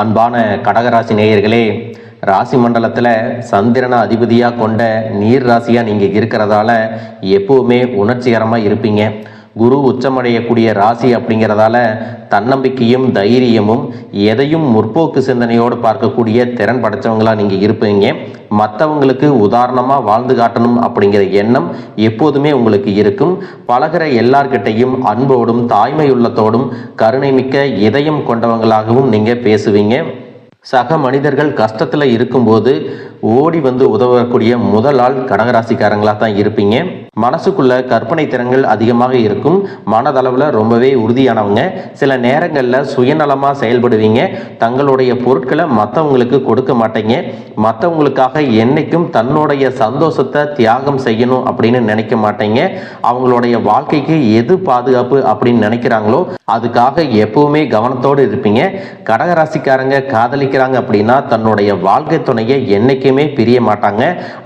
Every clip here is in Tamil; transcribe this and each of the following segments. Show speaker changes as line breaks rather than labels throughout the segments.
அன்பான கடகராசி நேயர்களே ராசி மண்டலத்தில் சந்திரனை அதிபதியாக கொண்ட நீர் ராசியாக நீங்கள் இருக்கிறதால எப்போவுமே உணர்ச்சிகரமாக இருப்பீங்க. குரு உச்சமடையக்கூடிய ராசி அப்படிங்கிறதால தன்னம்பிக்கையும் தைரியமும் எதையும் முற்போக்கு சிந்தனையோடு பார்க்கக்கூடிய திறன் படைச்சவங்களா நீங்கள் இருப்பீங்க. மற்றவங்களுக்கு உதாரணமாக வாழ்ந்து காட்டணும் அப்படிங்கிற எண்ணம் எப்போதுமே உங்களுக்கு இருக்கும். பழகிற எல்லார்கிட்டையும் அன்போடும் தாய்மையுள்ளத்தோடும் கருணை மிக்க இதயம் கொண்டவங்களாகவும் நீங்கள் பேசுவீங்க. சக மனிதர்கள் கஷ்டத்தில் இருக்கும்போது ஓடி வந்து உதவக்கூடிய முதல் ஆள் கடகராசிக்காரங்களாக தான் இருப்பீங்க. மனசுக்குள்ள கற்பனை திறன்கள் அதிகமாக இருக்கும். மனதளவில் ரொம்பவே உறுதியானவங்க. சில நேரங்களில் சுயநலமாக செயல்படுவீங்க. தங்களுடைய பொருட்களை மற்றவங்களுக்கு கொடுக்க மாட்டீங்க. மற்றவங்களுக்காக என்னைக்கும் தன்னுடைய சந்தோஷத்தை தியாகம் செய்யணும் அப்படின்னு நினைக்க மாட்டீங்க. அவங்களுடைய வாழ்க்கைக்கு எது பாதுகாப்பு அப்படின்னு நினைக்கிறாங்களோ அதுக்காக எப்பவுமே கவனத்தோடு இருப்பீங்க. கடகராசிக்காரங்க காதலிக்கிறாங்க அப்படின்னா தன்னுடைய வாழ்க்கை துணையை என்றைக்குமே பிரிய மாட்டாங்க.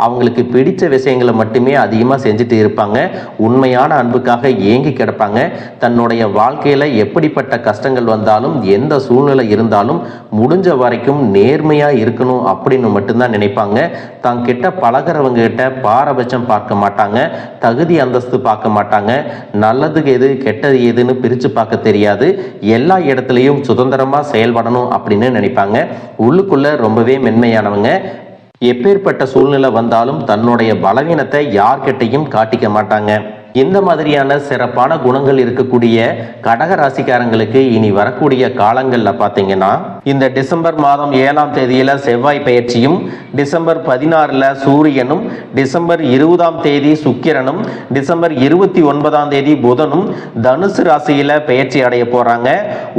அவங்களுக்கு பிடித்த விஷயங்களை மட்டுமே அதிகமாக செஞ்சுட்டு இருப்பாங்க. உண்மையான அன்புக்காக ஏங்கி கிடப்பாங்க. தன்னுடைய வாழ்க்கையில் எப்படிப்பட்ட கஷ்டங்கள் வந்தாலும் எந்த சூழ்நிலை இருந்தாலும் முடிஞ்ச வரைக்கும் நேர்மையாக இருக்கணும் அப்படின்னு மட்டும்தான் நினைப்பாங்க. தான் கிட்ட பழகிறவங்க கிட்ட பாரபட்சம் பார்க்க மாட்டாங்க. தகுதி அந்தஸ்து பார்க்க மாட்டாங்க. நல்லதுக்கு எது கெட்டது எதுன்னு பிரித்து பார்க்க தெரியாது. எல்லா இடத்துலையும் சுதந்திரமாக செயல்படணும் அப்படின்னு நினைப்பாங்க. உள்ளுக்குள்ள ரொம்பவே மென்மையானவங்க. எப்பேற்பட்ட சூழ்நிலை வந்தாலும் தன்னுடைய பலவீனத்தை யார்கிட்டையும் காட்டிக்க மாட்டாங்க. இந்த மாதிரியான சிறப்பான குணங்கள் இருக்கக்கூடிய கடக ராசிக்காரங்களுக்கு இனி வரக்கூடிய காலங்களில் பார்த்தீங்கன்னா இந்த டிசம்பர் மாதம் ஏழாம் தேதியில் செவ்வாய் பயிற்சியும் டிசம்பர் பதினாறில் சூரியனும் டிசம்பர் இருபதாம் தேதி சுக்கிரனும் டிசம்பர் இருபத்தி ஒன்பதாம் தேதி புதனும் தனுசு ராசியில் பயிற்சி அடைய போகிறாங்க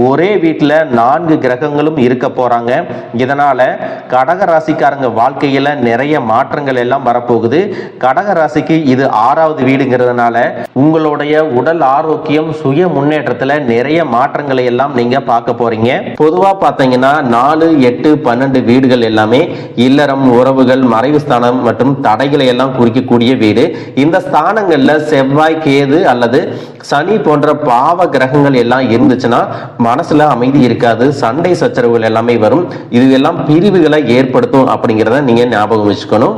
ஒரே வீட்டில் நான்கு கிரகங்களும் இருக்க போகிறாங்க இதனால் கடக ராசிக்காரங்க வாழ்க்கையில் நிறைய மாற்றங்கள் எல்லாம் வரப்போகுது. கடக ராசிக்கு இது ஆறாவது வீடுங்கிறதுனால உங்களுடைய உடல் ஆரோக்கியம் சுய முன்னேற்றத்தில் நிறைய மாற்றங்களை எல்லாம் நீங்கள் பார்க்க போகிறீங்க பொதுவாக பார்த்தீங்க பார்த்தீங்கன்னா நாலு எட்டு பன்னெண்டு வீடுகள் எல்லாமே இல்லறம் உறவுகள் மறைவு ஸ்தானம் மற்றும் தடைகளை எல்லாம் குறிக்கக்கூடிய வீடு. இந்த ஸ்தானங்கள்ல செவ்வாய் கேது அல்லது சனி போன்ற பாவ கிரகங்கள் எல்லாம் இருந்துச்சுன்னா மனசுல அமைதி இருக்காது சண்டை சச்சரவுகள் எல்லாமே வரும். இது எல்லாம் பிரிவுகளை ஏற்படுத்தும் அப்படிங்கிறத நீங்க ஞாபகம் வச்சுக்கணும்.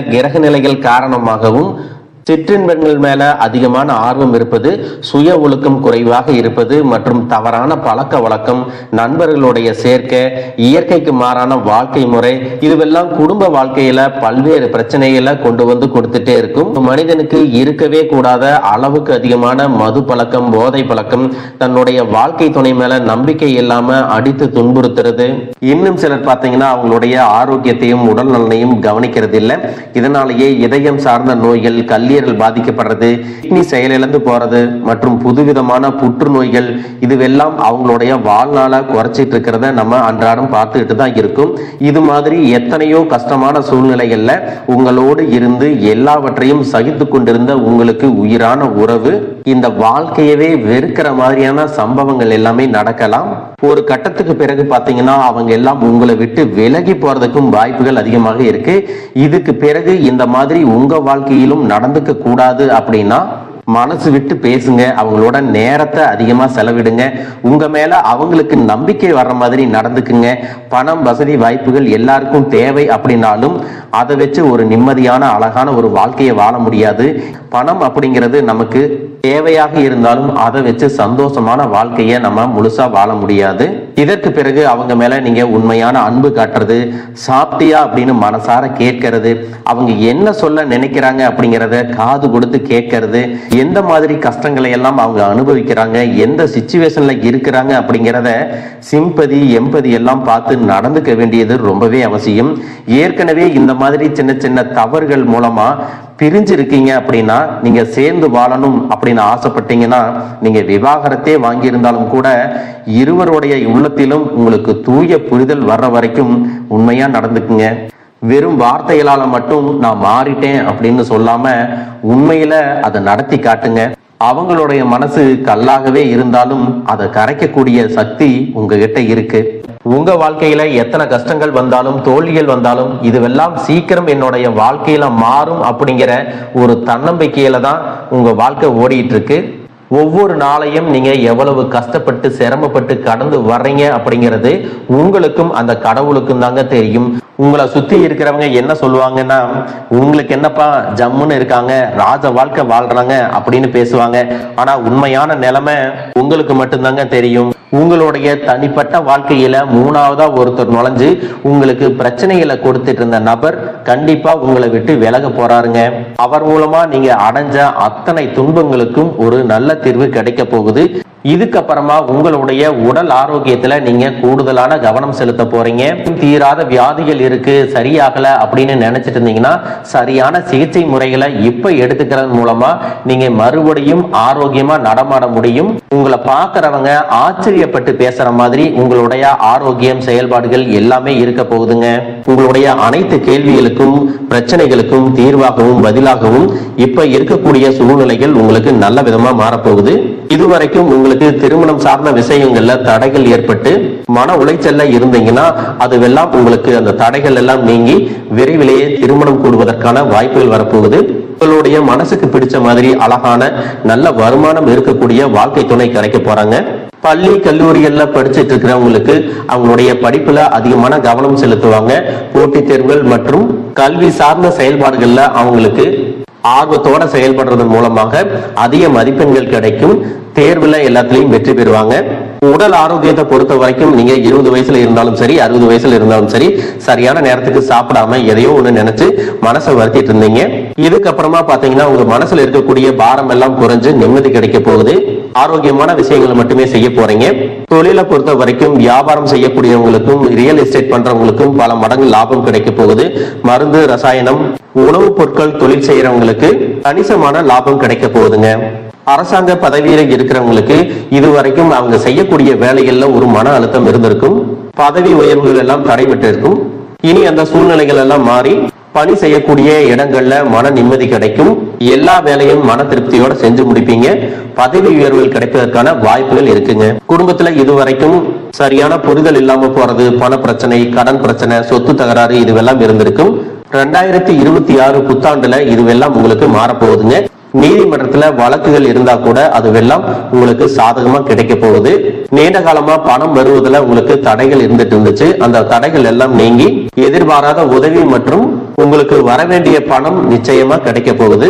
கிரக நிலைகள் காரணமாகவும் சிற்றின்பங்கள் மேல அதிகமான ஆர்வம் இருப்பது சுய ஒழுக்கம் குறைவாக இருப்பது மற்றும் தவறான பழக்க வழக்கம் நண்பர்களுடைய சேர்க்கை இயற்கைக்கு மாறான வாழ்க்கை முறை இதுவெல்லாம் குடும்ப வாழ்க்கையில பல்வேறு பிரச்சனைகளை கொண்டு வந்து கொடுத்துட்டே இருக்கும். மனிதனுக்கு இருக்கவே கூடாத அளவுக்கு அதிகமான மது பழக்கம் போதை பழக்கம் தன்னுடைய வாழ்க்கை துணை மேல நம்பிக்கை இல்லாம அடித்து துன்புறுத்துறது. இன்னும் சிலர் பார்த்தீங்கன்னா அவங்களுடைய ஆரோக்கியத்தையும் உடல் நலனையும் கவனிக்கிறது இல்லை இதனாலேயே இதயம் சார்ந்த நோய்கள் கல்லீரல் பாதிக்கப்படுறது கிட்னி செயலிழந்து போறது மற்றும் புதுவிதமான புற்றுநோய்கள் இதுவெல்லாம் அவங்களுடைய வாழ்நாள குறைச்சிட்டு இருக்கிறத நம்ம அன்றாடம் பார்த்துக்கிட்டு தான் இருக்கும். இது மாதிரி எத்தனையோ கஷ்டமான சூழ்நிலைகள்ல உங்களோடு இருந்து எல்லாவற்றையும் சகித்து கொண்டிருந்த உங்களுக்கு உயிரான உறவு இந்த வாழ்க்கையவே வெறுக்கிற மாதிரியான சம்பவங்கள் எல்லாமே நடக்கலாம். ஒரு கட்டத்துக்கு பிறகு பாத்தீங்கன்னா அவங்க எல்லாம் உங்களை விட்டு விலகி போறதுக்கும் வாய்ப்புகள் அதிகமாக இருக்கு. இதுக்கு பிறகு இந்த மாதிரி உங்க வாழ்க்கையிலும் நடந்து நடந்துக்க கூடாது அப்படின்னா மனசு விட்டு பேசுங்க. அவங்களோட நேரத்தை அதிகமாக செலவிடுங்க. உங்க மேல அவங்களுக்கு நம்பிக்கை வர்ற மாதிரி நடந்துக்குங்க. பணம் வசதி வாய்ப்புகள் எல்லாருக்கும் தேவை அப்படின்னாலும் அதை வச்சு ஒரு நிம்மதியான அழகான ஒரு வாழ்க்கையை வாழ முடியாது. பணம் அப்படிங்கிறது நமக்கு தேவையாக இருந்தாலும் அதை வச்சு சந்தோஷமான வாழ்க்கையை நம்ம முழுசா வாழ முடியாது. இதற்கு பிறகு அவங்க மேல நீங்க உண்மையான அன்பு காட்டுறது சாப்பிட்டியா அப்படின்னு மனசார கேட்கறது அவங்க என்ன சொல்ல நினைக்கிறாங்க அப்படிங்கிறத காது கொடுத்து கேட்கறது எந்த மாதிரி கஷ்டங்களை எல்லாம் அவங்க அனுபவிக்கிறாங்க எந்த சுச்சுவேஷன்ல இருக்கிறாங்க அப்படிங்கிறத சிம்பதி எம்பதி எல்லாம் பார்த்து நடந்துக்க வேண்டியது ரொம்பவே அவசியம். ஏற்கனவே இந்த மாதிரி சின்ன சின்ன தவறுகள் மூலமா பிரிஞ்சிருக்கீங்க அப்படின்னா நீங்க சேர்ந்து வாழணும் அப்படின்னு அப்படின்னு ஆசைப்பட்டீங்கன்னா நீங்க விவாகரத்தே வாங்கியிருந்தாலும் கூட இருவருடைய உள்ளத்திலும் உங்களுக்கு தூய புரிதல் வர்ற வரைக்கும் உண்மையா நடந்துக்குங்க. வெறும் வார்த்தைகளால மட்டும் நான் மாறிட்டேன் அப்படின்னு சொல்லாம உண்மையில அதை நடத்தி காட்டுங்க. அவங்களுடைய மனசு கல்லாகவே இருந்தாலும் அதை கரைக்கக்கூடிய சக்தி உங்ககிட்ட இருக்கு. உங்க வாழ்க்கையில எத்தனை கஷ்டங்கள் வந்தாலும் தோல்விகள் வந்தாலும் இதுவெல்லாம் சீக்கிரம் என்னுடைய வாழ்க்கையில மாறும் அப்படிங்கிற ஒரு தன்னம்பிக்கையில தான் உங்க வாழ்க்கை ஓடிட்டு இருக்கு ஒவ்வொரு நாளையும் நீங்க எவ்வளவு கஷ்டப்பட்டு சிரமப்பட்டு கடந்து வர்றீங்க அப்படிங்கிறது உங்களுக்கும் அந்த கடவுளுக்கும் தாங்க தெரியும். உங்களை சுத்தி இருக்கிறவங்க என்ன சொல்லுவாங்கன்னா உங்களுக்கு என்னப்பா ஜம்முன்னு இருக்காங்க ராஜ வாழ்க்கை வாழ்றாங்க அப்படின்னு பேசுவாங்க. ஆனா உண்மையான நிலைமை உங்களுக்கு மட்டும்தாங்க தெரியும். உங்களுடைய தனிப்பட்ட வாழ்க்கையில மூணாவதா ஒருத்தர் நுழைஞ்சு உங்களுக்கு பிரச்சனைகளை கொடுத்துட்டு இருந்த நபர் கண்டிப்பா உங்களை விட்டு விலக போறாருங்க. அவர் மூலமா நீங்க அடைஞ்ச அத்தனை துன்பங்களுக்கும் ஒரு நல்ல தீர்வு கிடைக்க போகுது. இதுக்கப்புறமா உங்களுடைய உடல் ஆரோக்கியத்துல நீங்க கூடுதலான கவனம் செலுத்த போறீங்க. தீராத வியாதிகள் இருக்கு சரியாகல அப்படின்னு நினைச்சிட்டு இருந்தீங்கன்னா சரியான சிகிச்சை முறைகளை இப்ப எடுத்துக்கிறது மூலமா நீங்க மறுபடியும் ஆரோக்கியமா நடமாட முடியும். உங்களை பார்க்கறவங்க ஆச்சரியப்பட்டு பேசுற மாதிரி உங்களுடைய ஆரோக்கியம் செயல்பாடுகள் எல்லாமே இருக்க போகுதுங்க. உங்களுடைய அனைத்து கேள்விகளுக்கும் பிரச்சனைகளுக்கும் தீர்வாகவும் பதிலாகவும் இப்ப இருக்கக்கூடிய சூழ்நிலைகள் உங்களுக்கு நல்ல விதமா மாறப்போகுது. இதுவரைக்கும் உங்களுக்கு திருமணம் சார்ந்த விஷயங்கள்ல தடைகள் ஏற்பட்டு மன உளைச்சல்ல இருந்தீங்கன்னா அதுவெல்லாம் உங்களுக்கு அந்த தடைகள் எல்லாம் நீங்கி விரைவிலேயே திருமணம் கூடுவதற்கான வாய்ப்புகள் வரப்போகுது. உங்களுடைய மனசுக்கு பிடிச்ச மாதிரி அழகான நல்ல வருமானம் இருக்கக்கூடிய வாழ்க்கை துணை கிடைக்க போறாங்க. பள்ளி கல்லூரிகள்ல படிச்சிட்டு இருக்கிறவங்களுக்கு அவங்களுடைய படிப்புல அதிகமான கவனம் செலுத்துவாங்க. போட்டித் தேர்வுகள் மற்றும் கல்வி சார்ந்த செயல்பாடுகள்ல அவங்களுக்கு ஆர்வத்தோட செயல்படுறது மூலமாக அதிக மதிப்பெண்கள் கிடைக்கும். தேர்வுல எல்லாத்துலயும் வெற்றி பெறுவாங்க. உடல் ஆரோக்கியத்தை பொறுத்த வரைக்கும் நீங்க இருபது வயசுல இருந்தாலும் சரி அறுபது வயசுல இருந்தாலும் சரி சரியான நேரத்துக்கு சாப்பிடாம எதையோ ஒண்ணு நினைச்சு மனசை வருத்திட்டு இருந்தீங்க. இதுக்கப்புறமா பாத்தீங்கன்னா உங்க மனசுல இருக்கக்கூடிய பாரம் எல்லாம் குறைஞ்சு நிம்மதி கிடைக்க போகுது. ஆரோக்கியமான விஷயங்களை மட்டுமே செய்ய போறீங்க. தொழிலை பொறுத்த வரைக்கும் வியாபாரம் செய்யக்கூடியவங்களுக்கும் ரியல் எஸ்டேட் பண்றவங்களுக்கும் பல மடங்கு லாபம் கிடைக்க போகுது. மருந்து ரசாயனம் உணவுப் பொருட்கள் தொழில் செய்யறவங்களுக்கு கணிசமான லாபம் கிடைக்க போகுதுங்க. அரசாங்க பதவியில இருக்கிறவங்களுக்கு இதுவரைக்கும் அவங்க செய்யக்கூடிய வேலைகள்ல ஒரு மன அழுத்தம் இருந்திருக்கும். பதவி உயர்வுகள் எல்லாம் தடைபட்டிருக்கும் இனி அந்த சூழ்நிலைகள் எல்லாம் மாறி பணி செய்யக்கூடிய இடங்கள்ல மன நிம்மதி கிடைக்கும். எல்லா வேலையும் மன திருப்தியோட செஞ்சு முடிப்பீங்க. பதவி உயர்வுகள் கிடைப்பதற்கான வாய்ப்புகள் இருக்குங்க. குடும்பத்துல இதுவரைக்கும் சரியான புரிதல் இல்லாம போறது பண பிரச்சனை கடன் பிரச்சனை சொத்து தகராறு இதுவெல்லாம் இருந்திருக்கும். ரெண்டாயிரத்தி இருபத்தி ஆறு புத்தாண்டுல இதுவெல்லாம் உங்களுக்கு மாறப்போகுதுங்க. நீதிமன்றத்துல வழக்குகள் இருந்தா கூட அதுவெல்லாம் உங்களுக்கு சாதகமா கிடைக்க போகுது. நீண்ட காலமா பணம் வருவதுல உங்களுக்கு தடைகள் இருந்துட்டு இருந்துச்சு. அந்த தடைகள் எல்லாம் நீங்கி எதிர்பாராத உதவி மற்றும் உங்களுக்கு வர வேண்டிய பணம் நிச்சயமா கிடைக்க போகுது.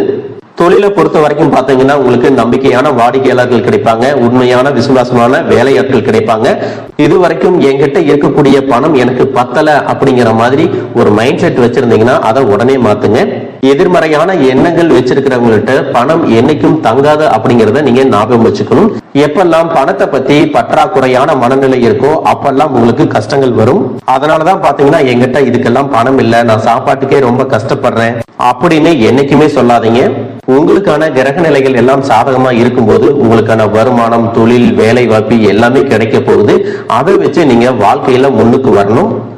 தொழிலை பொறுத்த வரைக்கும் பாத்தீங்கன்னா உங்களுக்கு நம்பிக்கையான வாடிக்கையாளர்கள் கிடைப்பாங்க உண்மையான விசுவாசமான வேலையாட்கள் கிடைப்பாங்க. இது வரைக்கும் என்கிட்ட இருக்கக்கூடிய பணம் எனக்கு பத்தல அப்படிங்கிற மாதிரி ஒரு மைண்ட் செட் வச்சிருந்தீங்கன்னா அதை உடனே மாத்துங்க. எதிர்மறையான எண்ணங்கள் வச்சிருக்கிறவங்கள்ட்ட பணம் என்னைக்கும் தங்காது அப்படிங்கறத நீங்க ஞாபகம் வச்சுக்கணும். எப்பெல்லாம் பணத்தை பத்தி பற்றாக்குறையான மனநிலை இருக்கோ அப்பெல்லாம் உங்களுக்கு கஷ்டங்கள் வரும். அதனாலதான் பாத்தீங்கன்னா எங்கிட்ட இதுக்கெல்லாம் பணம் இல்ல நான் சாப்பாட்டுக்கே ரொம்ப கஷ்டப்படுறேன் அப்படின்னு என்னைக்குமே சொல்லாதீங்க. உங்களுக்கான கிரக நிலைகள் எல்லாம் சாதகமா இருக்கும்போது உங்களுக்கான வருமானம் தொழில் வேலை வாய்ப்பு எல்லாமே கிடைக்க போகுது. அதை வச்சு நீங்க வாழ்க்கையில முன்னுக்கு வரணும்.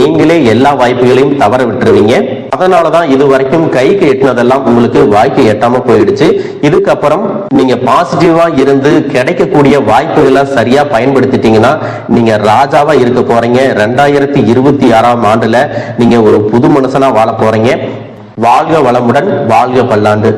நீங்களே எல்லா வாய்ப்புகளையும் தவற விட்டுருவீங்க. அதனாலதான் இது வரைக்கும் கைக்கு எட்டினதெல்லாம் உங்களுக்கு வாய்க்கு எட்டாம போயிடுச்சு. இதுக்கப்புறம் நீங்க பாசிட்டிவா இருந்து கிடைக்கக்கூடிய வாய்ப்புகளை சரியா பயன்படுத்திட்டீங்கன்னா நீங்க ராஜாவா இருக்க போறீங்க. ரெண்டாயிரத்தி இருபத்தி ஆறாம் ஆண்டுல நீங்க ஒரு புது மனுஷனா வாழ போறீங்க. வாழ்க வளமுடன் வாழ்க பல்லாண்டு.